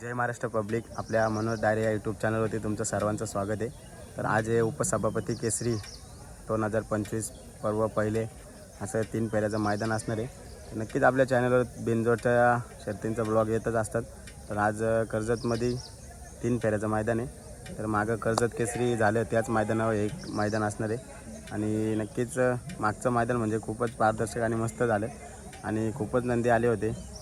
जय Maharashtra public. आपल्या मनोज डायरे या YouTube चॅनलवरती तुमचं सर्वांचं स्वागत आहे. तर आज हे उपसभापती केसरी दोन हजार पंचवीस पर्व पहिले असं तीन फेऱ्याचं मैदान असणार आहे. नक्कीच आपल्या चॅनलवर बिनजोडच्या शर्तींचा ब्लॉग येतच असतात. तर आज कर्जतमध्ये तीन फेऱ्याचं मैदान आहे. तर मागं कर्जत केसरी झालं त्याच मैदानावर एक मैदान असणार आहे. आणि नक्कीच मागचं मैदान म्हणजे खूपच पारदर्शक आणि मस्त झालं. आणि खूपच नंदी आले होते.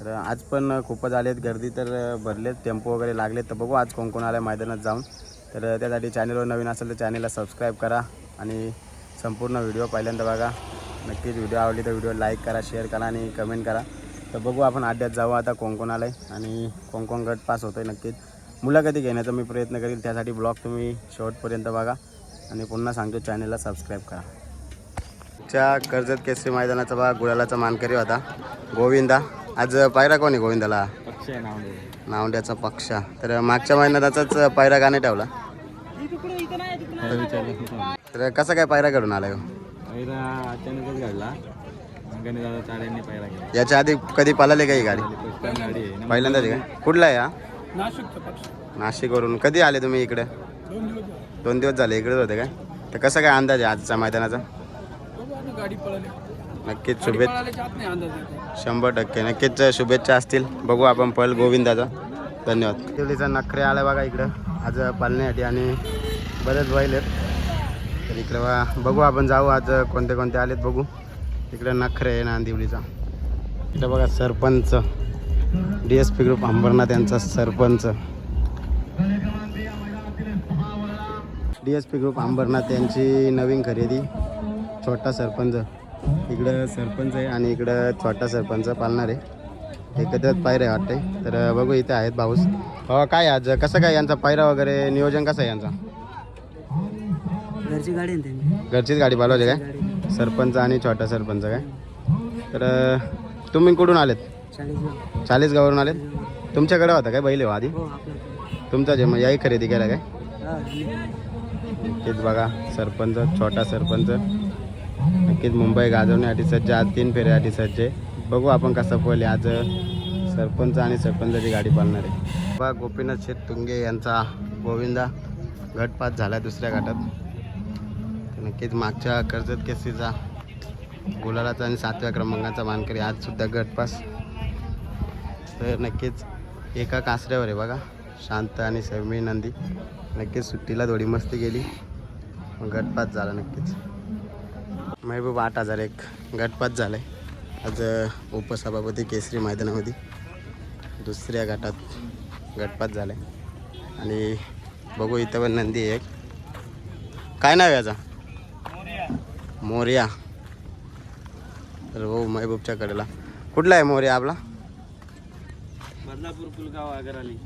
तर आज पण खूपच आले आहेत. गर्दी तर भरलेत टेम्पो वगैरे लागलेत. तर बघू आज कोण कोण आलं मैदानात जाऊन. तर त्यासाठी चॅनलवर नवीन असेल तर चॅनलला सबस्क्राईब करा आणि संपूर्ण व्हिडिओ पहिल्यांदा बघा. नक्कीच व्हिडिओ आवडली तर व्हिडिओ लाईक करा शेअर करा आणि कमेंट करा. तर बघू आपण अड्ड्यात जाऊ आता कोण कोण आलं आहे आणि कोण कोण गट पास होतो आहे नक्कीच. मुलाखती घेण्याचा मी प्रयत्न करेल त्यासाठी ब्लॉग तुम्ही शेवटपर्यंत बघा आणि पुन्हा सांगतो चॅनलला सबस्क्राईब करा. च्या कर्जत केसरी मैदानाचा भाग गुळालाचा मानकरी होता. गोविंदा. आज पायरा कोण आहे गोविंदाला? नावड्याचा पक्षा. तर मागच्या महिन्यातच पायरा का नाही ठेवला तर कसा काय पायरा घडून आला? पहिला अचानकच घडला. याच्या आधी कधी पळाली काही गाडी? पहिल्यांदाच का? कुठला आहे हा? नाशिकचा पक्ष. नाशिकवरून. कधी आले तुम्ही इकडे? दोन दिवस झाले. इकडेच होते काय? तर कसं काय अंदाज आहे आजच्या मैदानाचा? नक्कीच शुभेच्छा. शंभर टक्के. नक्कीच शुभेच्छा असतील. बघू आपण पळ गोविंदाचा. धन्यवाद. दिवलीचा नखरे आला बघा इकडं. आज पालण्यासाठी आणि बरेच बैल आहेत. तर इकडं बा बघू आपण जाऊ आज कोणते कोणते आलेत बघू. इकडं नखरे आहे नांदिवलीचा इकडं बघा sarpanch. D S P group Ambarnath यांचा sarpanch. D S P group Ambarnath यांची नवीन खरेदी. छोटा सरपंच. इकडं सरपंच आहे आणि इकडं छोटा सरपंच पालणार आहे. एकत्रच पायऱ्या वाटते तर बघू इथे आहेत भाऊस. बाबा काय आज? कसं काय यांचा पायरा वगैरे नियोजन कसं आहे यांचा? घरची गाडी घरचीच गाडी पालवायची काय? सरपंच आणि छोटा सरपंच काय? तर तुम्ही कुठून आलेत? चाळीस चाळीसगावरून आलेत? तुमच्याकडे होता काय बैल हो आधी? हो तुमचा जे मग याही खरेदी केला काय? हा नक्कीच बघा सरपंच छोटा सरपंच. नक्कीच मुंबई गाजवण्यासाठी सज्ज आज तीन फेऱ्यासाठी सज्ज आहे बघू आपण कसं पळले. आज सरपंच आणि सरपंचाची गाडी पाळणार आहे. बा गोपीनाथ शेठ तुंगे यांचा गोविंदा गटपात झाला दुसऱ्या गटात. नक्कीच मागच्या कर्जत केसीचा गुलालाचा आणि सातव्या क्रमांकाचा मानकरी आज सुद्धा गटपास. तर नक्कीच एका कासऱ्यावर आहे बघा. शांत आणि सौम्य नंदी. नक्कीच सुट्टीला थोडी मस्ती गेली मग गटपात झाला नक्कीच. महबूब आठ हजार एक गटपात झाला आहे आज उपसभापती केसरी मैदानामध्ये दुसऱ्या गटात गटपात झाला आहे आणि बघू इथं पण नंदी एक. काय नाव आहे याचा? मोर्या. तर हो महबूबच्या कडेला. कुठला आहे मोर्या आपला? बदलापूर पुलगाव आगर आली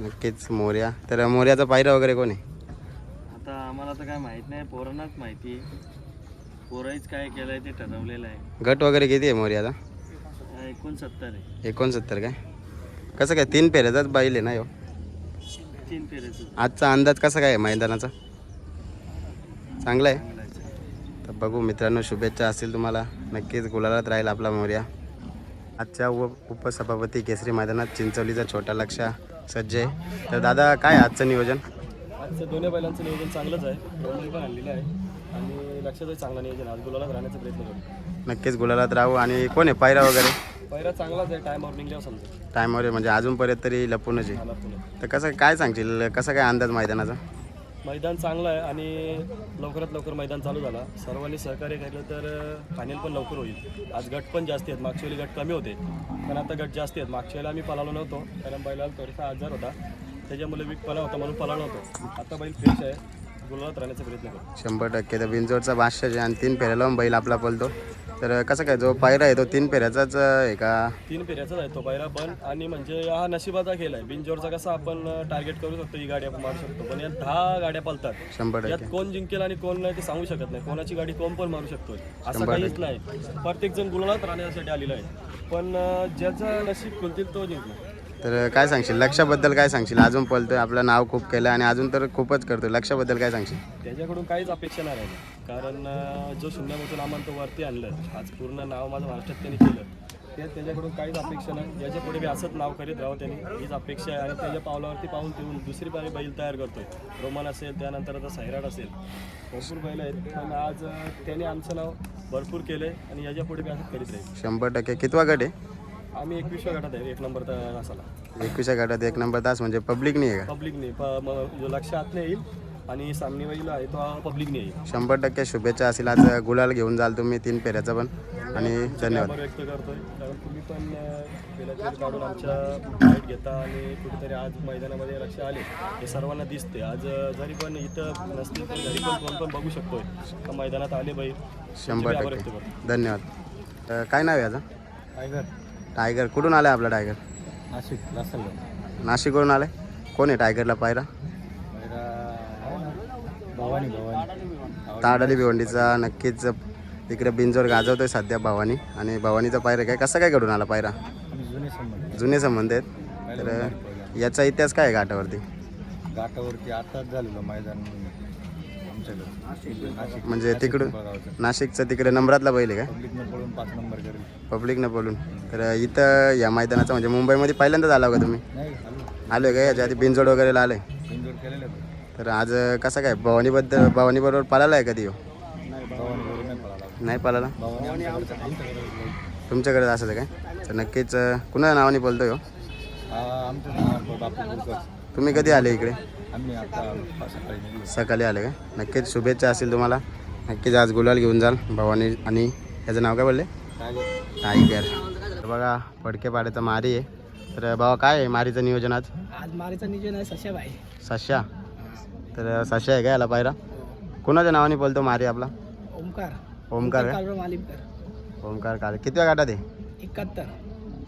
नक्कीच मोर्या. तर मोर्याचा पायरा वगैरे कोण आहे? आता आम्हाला तर काय माहीत नाही पोरांनाच माहिती आहे. पोराईच काय केलंय ते ठरवलेलं आहे. गट वगैरे किती आहे मोर्याचा अं, एकोणसत्तर आहे. एकोणसत्तर काय? कसं काय तीन फेऱ्याचाच बैल आहे ना यो? तीन फेऱ्याचं. आजचा अंदाज कसा काय आहे मैदानाचा? चांगला आहे? तर बघू मित्रांनो शुभेच्छा असतील तुम्हाला. नक्कीच गुलालात राहील आपला मोर्या. आजच्या उप उपसभापती केसरी मैदानात चिंचवलीचा छोटा लक्ष सज्ज आहे तर दादा काय आजचं नियोजन? आजचं दोन्ही बैलांचं नियोजन चांगलंच आहे. दोन्ही पण आणलेलं आहे. आणि लक्षातही चांगलं नियोजन. आज गुलालात राहण्याचा प्रयत्न करू. नक्कीच गुलालात राहू. आणि कोण आहे? पायरा वगैरे? पहिला चांगलाच आहे. टायमावर निघल्यावर समजा टायमावर आहे, म्हणजे अजूनपर्यंत तरी लपूनच आहे. आला पुणे तर कसं काय सांगशील? कसा काय अंदाज मैदानाचा? मैदान चांगलं आहे आणि लवकरात लवकर मैदान चालू झाला. सर्वांनी सहकार्य केलं तर फायनल पण लवकर होईल. आज गट पण जास्ती आहेत. मागच्या वेळी गट कमी होते. पण आता गट जास्ती आहेत. मागच्या वेळेला आम्ही पळालो नव्हतो. कारण बैलाला थोडासा आजार होता. त्याच्यामुळे वीकपणा होता म्हणून पळालो नव्हतो आता बैल फ्रेश आहे. राहण्याचा प्रयत्न करू शंभर टक्के. तर बिंजोडचा बादशाह आहे आणि तीन फेऱ्या लावून बैल आपला पळतो. तर कसं काय जो पायरा आहे तो तीन फेऱ्याचाच आहे का? तीन फेऱ्याचाच आहे तो पहिला पण आणि म्हणजे हा नशिबाचा खेळ आहे. बिनजोरचा कसा आपण टार्गेट करू शकतो ही गाडी आपण मारू शकतो. पण यात दहा गाड्या पळतात. शंभर यात टक्के. कोण जिंकेल आणि कोण नाही ते सांगू शकत नाही. कोणाची गाडी कोण पण मारू शकतो असं शंभर काहीच नाही. प्रत्येक जण गुलालात राहण्यासाठी आलेला आहे. पण अं, ज्याचं नशीब खुलतील तो जिंकला तर काय सांगशील? लक्षाबद्दल काय सांगशील? अजून पळतोय आपलं नाव खूप केलं आणि अजून तर खूपच करतोय. लक्षाबद्दल काय सांगशील? त्याच्याकडून काहीच अपेक्षा नाही राहिली. कारण अं, जो शून्यामधून आम्हाला तो वरती आणलं आज पूर्ण नाव माझं महाराष्ट्रात त्यांनी केलं आहे त्याच्याकडून काहीच अपेक्षा नाही. याच्यापुढे बी असंच नाव करीत राहावं त्यांनी हीच अपेक्षा आहे. आणि त्याच्या पावलावरती पाहून ठेवून दुसरी बारी बैल तयार करतोय. रोमन असेल त्यानंतर आता सैराट असेल. भरपूर बैल आहेत. पण आज अं, त्याने आमचं नाव भरपूर केलं आहे आणि याच्यापुढे बी असंच करीत राहील शंभर टक्के. कितवा गट आहे? आम्ही एकवीसव्या गटात आहे एक नंबर तासाला एकविसच्या गटात एक नंबर तास म्हणजे पब्लिक नाही आहे का? पब्लिकने प म- लक्षात नाही येईल आणि सामने बैल आहे तो पब्लिकने येईल शंभर टक्के शुभेच्छा असेल. आज गुलाल घेऊन जाल तुम्ही तीन पेऱ्याचा पण. आणि धन्यवाद. आभार व्यक्त करतोय. कारण तुम्ही पण अं, गेल्या वेळी काढून आमच्या भेट घेता आणि कुठेतरी आज मैदानामध्ये लक्ष आले. हे सर्वांना दिसते आज अं, जरी पण इथं नसतील तर घरी पण कोण पण बघू शकतोय. का मैदानात आले बाई. शंभर आभार व्यक्त टक्के करतो धन्यवाद. अ, काय नाव आहे याचं? टायगर. टायगर कुठून आलाय आपला टायगर? नाशिक लासल नाशिकवरून आलाय? कोण आहे टायगरला पायरा? भवानी भवानी. ताडाली भिवंडीचा नक्कीच इकडे बिंजोर गाजवतोय सध्या भवानी. आणि भवानीचा पायरा काय कसा काय घडून आला पायरा? जुने संबंध. आहेत. तर याचा इतिहास काय आहे घाटावरती? घाटावरती आताच झालेलं मैदान नाशिक म्हणजे तिकडून नाशिकचं तिकडे नंबरातला बैल आहे पब्लिकनं पळून पाच नंबर करेल का पब्लिकनं बोलून तर इथं या मैदानाचं म्हणजे मुंबईमध्ये पहिल्यांदाच आला का तुम्ही? नाही आलो. आलोय का? याच्या आधी बिंजोड वगैरे इंजोर केलेलं तर आज कसं काय भवानीबद्दल भवानी बरोबर पळाला आहे कधी हो? नाही भवानी बरोबर नाही पळाला. नाही पळाला? भवानी आमच्याकडे आमच्याकडे तुमच्याकडे असं आहे काय? तर नक्कीच अं, कुणा नावाने बोलतोय हो? तुम्ही कधी आले इकडे? आम्ही आता सकाळी आले का? नक्कीच शुभेच्छा असतील तुम्हाला. नक्कीच आज गुलाल घेऊन जाल भवानी आणि याचं नाव काय बोलले? टायगर. तर बघा पडकेपाड्याचा मारी आहे. तर बाबा काय आहे मारीचं नियोजन आज? आज मारेचं नियोजन आहे सशा. भाई सश्या तर सश्या आहे का याला पायरा? कुणाच्या नावाने बोलतो मारी आपला? ओमकार. ओमकार ओमकार काल किती गाठात आहे? एकाहत्तर.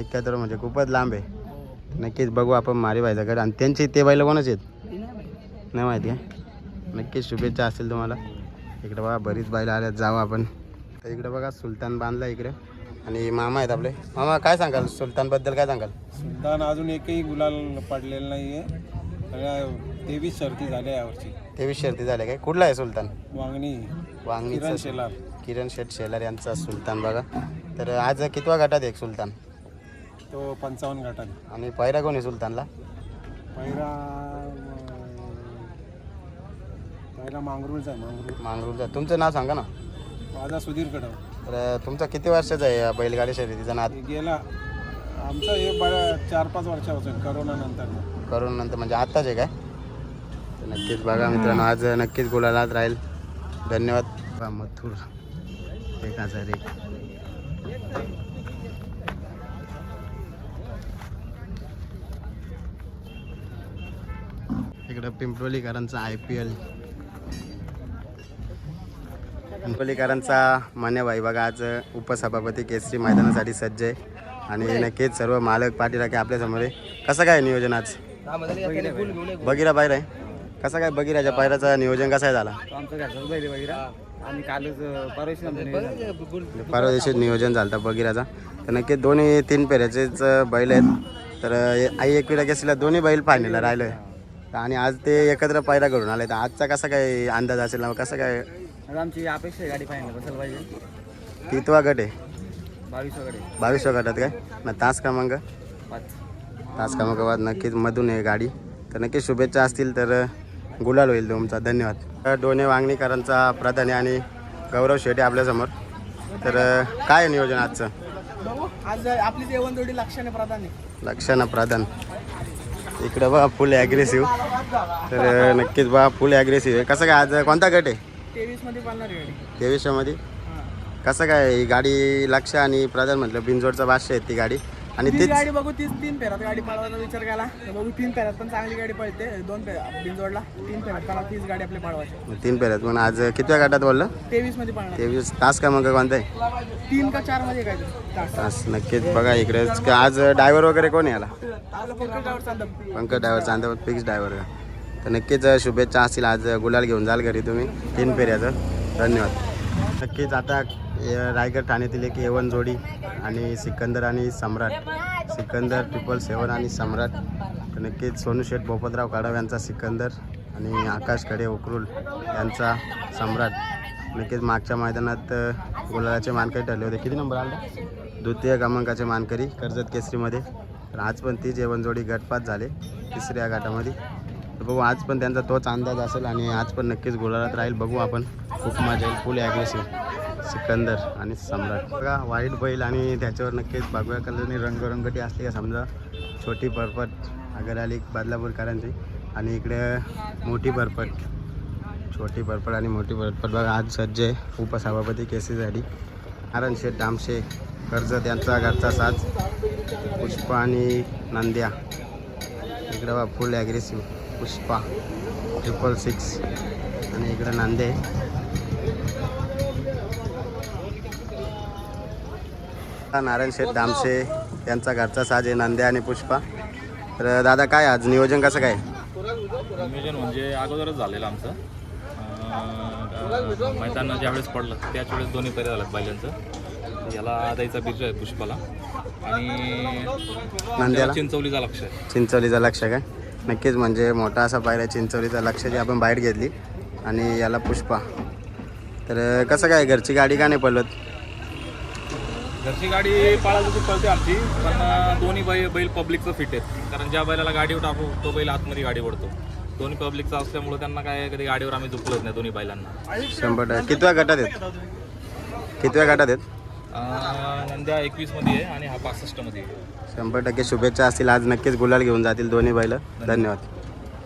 एकाहत्तर म्हणजे खूपच लांब आहे. नक्कीच बघू आपण मारी व्हायचा गड आणि त्यांची ते बैल कोणाचे आहेत? नाही माहिती. आहे नक्कीच शुभेच्छा असतील तुम्हाला. इकडे बघा बरीच बैल आल्यात. जाऊ आपण. तर इकडे बघा सुलतान बांधला इकडे. आणि मामा आहेत आपले. मामा काय सांगाल? सुलतानबद्दल काय सांगाल? सुलतान अजून एकही गुलाल पडलेला नाही आहे तेवीस शर्ती झाल्या यावर्षी. तेवीस शर्ती झाल्या काय? कुठला आहे सुलतान? वांगणी. वांगणीचा किरण शेलार. किरण शेठ शेलार यांचा सुलतान बघा. तर आज कितवा गटात एक सुलतान? तो पंचावन्न गटाने. आणि पहिरा कोणी सुलतानला? पहिला पहिला मांगरूळचा आहे मांगरूळ. मांगरूळचा. तुमचं नाव सांगा ना. माझा सुधीर कडव तर तुमचा किती वर्षाचा आहे या बैलगाडी शर्यतीचा नाद? गेला आमचा हे बरं चार पाच वर्षापासून करोना नंतर करून नंतर म्हणजे आत्ताच आहे काय? तर नक्कीच बघा मित्रांनो आज नक्कीच गुलालात राहील. धन्यवाद. मथुर. एक हजार एक. इकडं पिंपळीकरांचा आय पी एल. पिंपळीकरांचा मान्यभाई. बघा आज उपसभापती केसरी मैदानासाठी सज्ज आहे. आणि नक्कीच सर्व मालक पाठीराखे आपल्यासमोर आहे. कसं काय नियोजन आज? बगिरा बाहेर आहे. कसं काय बगिराच्या पायऱ्याचं नियोजन कसं आहे झाला? आमचं परवा दिवशी नियोजन झालं होतं बगिराचा तर नक्की दोन्ही तीन पेऱ्याचेच बैल आहेत. तर आई एक पिढ्या केसरीला दोन्ही बैल पाहिलेला राहिलं आहे आणि आज ते एकत्र पायरा घडून आले. तर आजचा कसा काय अंदाज असेल ना कसं काय? आमची अपेक्षा आहे गाडी फायनल बसायला पाहिजे. कितवा गट आहे? बावीसवा गटात काय? ना तास क्रमांक? पाच. तास क्रमांकाबाद नक्कीच मधून आहे गाडी. तर नक्कीच शुभेच्छा असतील तर गुलाल होईल तुमचा. धन्यवाद. तर डोने वांगणीकरांचा प्रधानी आणि गौरव शेटे आपल्यासमोर. तर काय आहे नियोजन आजचं? आज आपली जेवण जोडी लक्षाने प्रधान आहे. लक्षानं प्रधान. इकडं बघा फुल ॲग्रेसिव्ह तर नक्कीच बघा फुल ॲग्रेसिव्ह आहे. कसं काय आज कोणता गट आहे? तेवीसमध्ये? कसं काय ही गाडी लक्ष आणि प्रधान म्हटलं बिंजोडचा भाष्य आहे ती गाडी. आणि ती तीच गाडी बघू तीच तीन फेऱ्यात गाडी पळवायचा विचार केला. तर बघू तीन फेऱ्यात पण चांगली गाडी पळते. दोन फेऱ्या बिनजोडला तीन फेऱ्यात पळा तीच गाडी आपली पळवायची. तीन पेऱ्यात पण आज कितव्या गटात बोललं? तेवीसमध्ये पळणार. तेवीस. तास क्रमांक कोणता? आहे तीन का चारमध्ये काय तास. तास. नक्कीच बघा इकडे. आज ड्रायव्हर वगैरे कोण याला? पंकज ड्रायव्हर चालतं Pankaj driver Chandwat fix driver. का तर नक्कीच शुभेच्छा असतील. आज गुलाल घेऊन जाल घरी तुम्ही. तीन फेऱ्याचं. धन्यवाद. नक्कीच आता रायगड ठाण्यातील एक एवन जोडी आणि सिकंदर आणि सम्राट. सिकंदर ट्रिपल सेवन आणि सम्राट. नक्कीच सोनू शेठ बोपतराव काडव यांचा सिकंदर आणि आकाश खडे उकरुल यांचा सम्राट. नक्कीच मागच्या मैदानात अ, मानकरी ठरले होते. किती नंबर आला? द्वितीय क्रमांकाचे मानकरी कर्जत केसरीमध्ये. तर आज पण ती जेवणजोडी गटपात झाले तिसऱ्या गटामध्ये. तर बघू आज पण त्यांचा तोच अंदाज असेल आणि आज पण नक्कीच गुलाळात राहील. बघू आपण खूप मजा येईल फुल ॲग्रेसिव्ह सिकंदर आणि सम्राट. बघा वाईट बैल आणि त्याच्यावर नक्कीच भगव्या कलरने रंगरंगटी असते का समजा? छोटी बरपट अगर आली बदलापूरकरांची. आणि इकडे मोठी परपट छोटी बरपट आणि मोठी परपट बघा आज सज्ज आहे उपसभापती केसीसाठी नारायण शेठ दामशे कर्जत यांचा घरचा साज. पुष्पा आणि नंद्या. इकडं बा full aggressive Pushpa triple six आणि इकडं नांदे. नारायण शेठ दामशे यांचा घरचा साज आहे नांद्या आणि पुष्पा. तर दादा काय आज नियोजन कसं काय? नियोजन म्हणजे अगोदरच झालेलं आमचं. अं, मैदान ज्यावेळेस पडलं त्याच वेळेस दोन्ही पर्याय झाल्यात बैलांचं. याला द्यायचा बिर्ज आहे पुष्पाला. आणि नांद्याला? चिंचवलीचा लक्ष आहे. चिंचोलीचं लक्ष काय नक्कीच म्हणजे मोठा असा पायरा आहे चिंचोलीचं लक्षाची आपण बाहेर घेतली. आणि याला पुष्पा. तर कसं काय घरची गाडी का नाही पडलत घरची गाडी पाळायला तशी पळते आमची पण दोन्ही बैल बैल पब्लिकचं फिट आहेत. कारण ज्या बैलाला गाडीवर टाकू तो बैल आतमध्ये गाडी ओढतो. दोन्ही पब्लिकचा असल्यामुळं त्यांना काय कधी गाडीवर आम्ही झुकलत नाही दोन्ही बैलांना. शंभर टक्के. कितव्या गटात आहेत? कितव्या गटात आहेत? नंद्या एकवीसमध्ये आहे आणि हा पासष्टमध्ये आहे. शंभर टक्के शुभेच्छा असतील. आज नक्कीच गुलाल घेऊन जातील दोन्ही बैल. धन्यवाद.